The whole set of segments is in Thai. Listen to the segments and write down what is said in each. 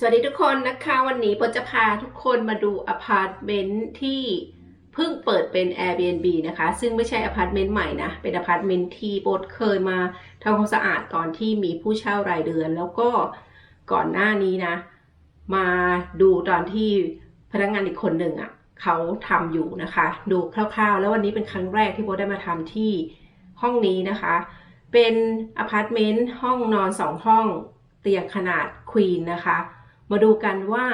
สวัสดีทุกคนนะคะวันนี้ปจะพาทุกคนมาดูอพาร์ตเมนต์ที่เพิ่งเปิดเป็น Airbnb นะคะ ซึ่งไม่ใช่อพาร์ตเมนต์ใหม่นะ เป็นอพาร์ตเมนต์ที่โบทเคยมาทำความสะอาดตอนที่มีผู้เช่ารายเดือน แล้วก็ก่อนหน้านี้นะ มาดูตอนที่พนักงานอีกคนหนึ่งอะ่ะเขาทำอยู่นะคะ ดูคร่าวๆ แล้ววันนี้เป็นครั้งแรกที่โบได้มาทำที่ห้องนี้นะคะ เป็นอพาร์ตเมนต์ห้องนอนสองห้องเตียงขนาดควีนนะคะ มาดูกันว่า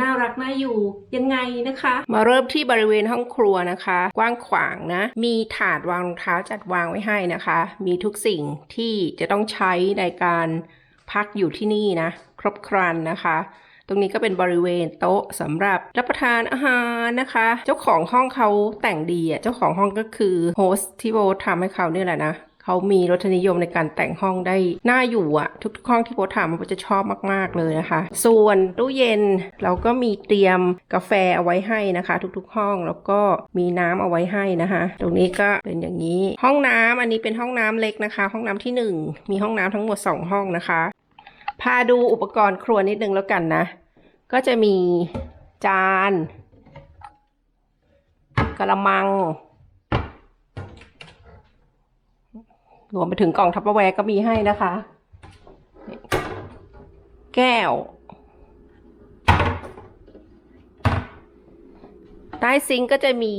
น่ารักน่าอยู่ยังไงนะคะ มาเริ่มที่บริเวณห้องครัวนะคะ กว้างขวางนะ มีถาดวางรองเท้าจัดวางไว้ให้นะคะ มีทุกสิ่งที่จะต้องใช้ในการพักอยู่ที่นี่นะ ครบครันนะคะ ตรงนี้ก็เป็นบริเวณโต๊ะสำหรับรับประทานอาหารนะคะ เจ้าของห้องเขาแต่งดีอะเจ้าของห้องก็คือโฮสต์ที่โบททำให้เขาเนี่ยแหละนะ เขามีรสนิยมในการแต่งห้องได้น่าอยู่อะทุกๆห้องที่โบททำโบทจะชอบมาก ๆเลยนะคะ ส่วนตู้เย็นเราก็มีเตรียมกาแฟเอาไว้ให้นะคะ ทุกๆห้องแล้วก็มีน้ำเอาไว้ให้นะคะ ตรงนี้ก็เป็นอย่างนี้ ห้องน้ำอันนี้เป็นห้องน้ำเล็กนะคะ ห้องน้ำที่หนึ่งมีห้องน้ำทั้งหมดสองห้องนะคะ พาดูอุปกรณ์ครัวนิดนึงแล้วกันนะ ก็จะมีจานกระมัง รวมไปถึงกล่องทัพเปอร์แวร์ก็มีให้นะคะ แก้ว ใต้ซิงก็จะมี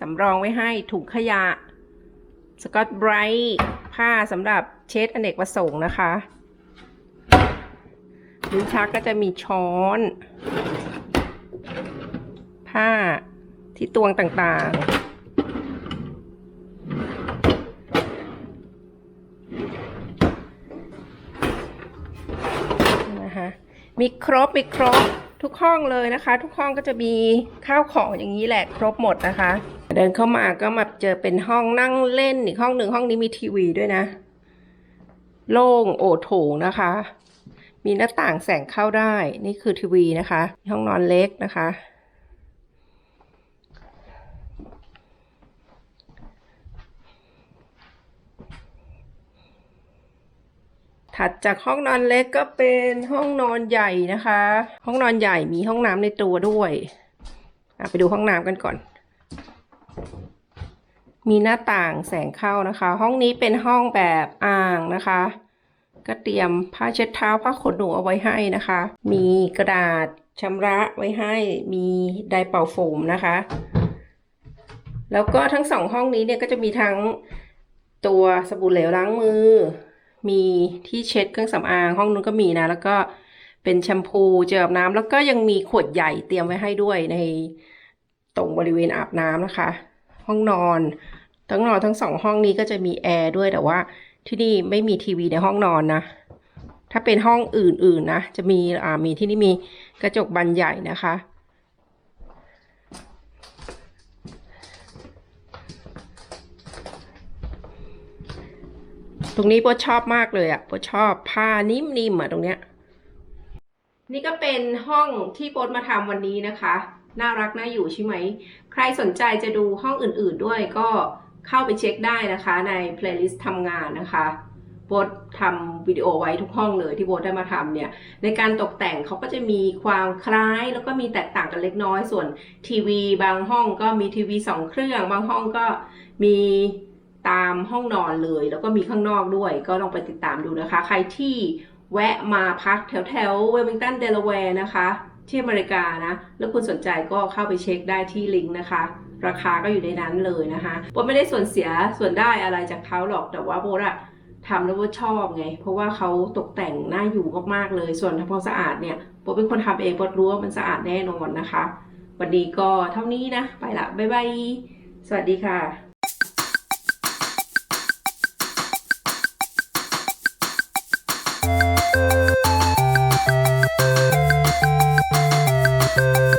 สำรองไว้ให้ถุงขยะ สกอตไบรท์ผ้าสำหรับเช็ดอเนกประสงค์นะคะลิ้นชักก็จะมีช้อน ผ้าที่ตวงต่างๆ นะคะ มีครบมีครบทุกห้องเลยนะคะ ทุกห้องก็จะมีข้าวของอย่างนี้แหละครบหมดนะคะ เดินเข้ามาก็มาเจอเป็นห้องนั่งเล่นอีกห้องหนึ่งห้องนี้มีทีวีด้วยนะ โล่งโอโถงนะคะ มีหน้าต่างแสงเข้าได้นี่คือทีวีนะคะ ห้องนอนเล็กนะคะ ถัดจากห้องนอนเล็กก็เป็นห้องนอนใหญ่นะคะ ห้องนอนใหญ่มีห้องน้ำในตัวด้วยไปดูห้องน้ำกันก่อน มีหน้าต่างแสงเข้านะคะ ห้องนี้เป็นห้องแบบอ่างนะคะ ก็เตรียมผ้าเช็ดเท้าผ้าขนหนูเอาไว้ให้นะคะ มีกระดาษชำระไว้ให้ มีไดร์เป่าโฟมนะคะ แล้วก็ทั้งสองห้องนี้เนี่ยก็จะมีทั้งตัวสบู่เหลวล้างมือ มีที่เช็ดเครื่องสำอาง ห้องนู้นก็มีนะ แล้วก็เป็นแชมพูเจลอาบน้ำแล้วก็ยังมีขวดใหญ่เตรียมไว้ให้ด้วยในตรงบริเวณอาบน้ำนะคะ ห้องนอน ทั้งนอนทั้งสองห้องนี้ก็จะมีแอร์ด้วยแต่ว่าที่นี่ไม่มีทีวีในห้องนอนนะ ถ้าเป็นห้องอื่นๆนะ จะมีอ่ามีที่นี่มีกระจกบานใหญ่นะคะ ตรงนี้โปชอบมากเลยอะ่ะโปชอบผ้านิ่มๆอะตรงเนี้ย นี่ก็เป็นห้องที่โปมาทำวันนี้นะคะ น่ารักน่าอยู่ใช่ไหม ใครสนใจจะดูห้องอื่นๆด้วยก็เข้าไปเช็คได้นะคะใน playlist ทำงานนะคะโบททำวิดีโอไว้ทุกห้องเลยที่โบได้มาทำเนี่ย ในการตกแต่งเขาก็จะมีความคล้ายแล้วก็มีแตกต่างกันเล็กน้อย ส่วนทีวี บางห้องก็มีทีวีสองเครื่อง บางห้องก็มี ตามห้องนอนเลย แล้วก็มีข้างนอกด้วย ก็ลองไปติดตามดูนะคะ ใครที่แวะมาพักแถวแถวเวลมิงตันเดลาแวร์นะคะ ที่อเมริกานะ แล้วคุณสนใจก็เข้าไปเช็คได้ที่ลิงก์นะคะ ราคาก็อยู่ในนั้นเลยนะคะโบไม่ได้ส่วนเสียส่วนได้อะไรจากเขาหรอกแต่ว่าโบอะทำแล้วโบชอบไง เพราะว่าเขาตกแต่งน่าอยู่มากๆเลย ส่วนทำความสะอาดเนี่ยโบเป็นคนทำเองโบรู้ว่ามันสะอาดแน่นอนนะคะ วันนี้ก็เท่านี้นะ ไปละบ๊ายบายสวัสดีค่ะ thank you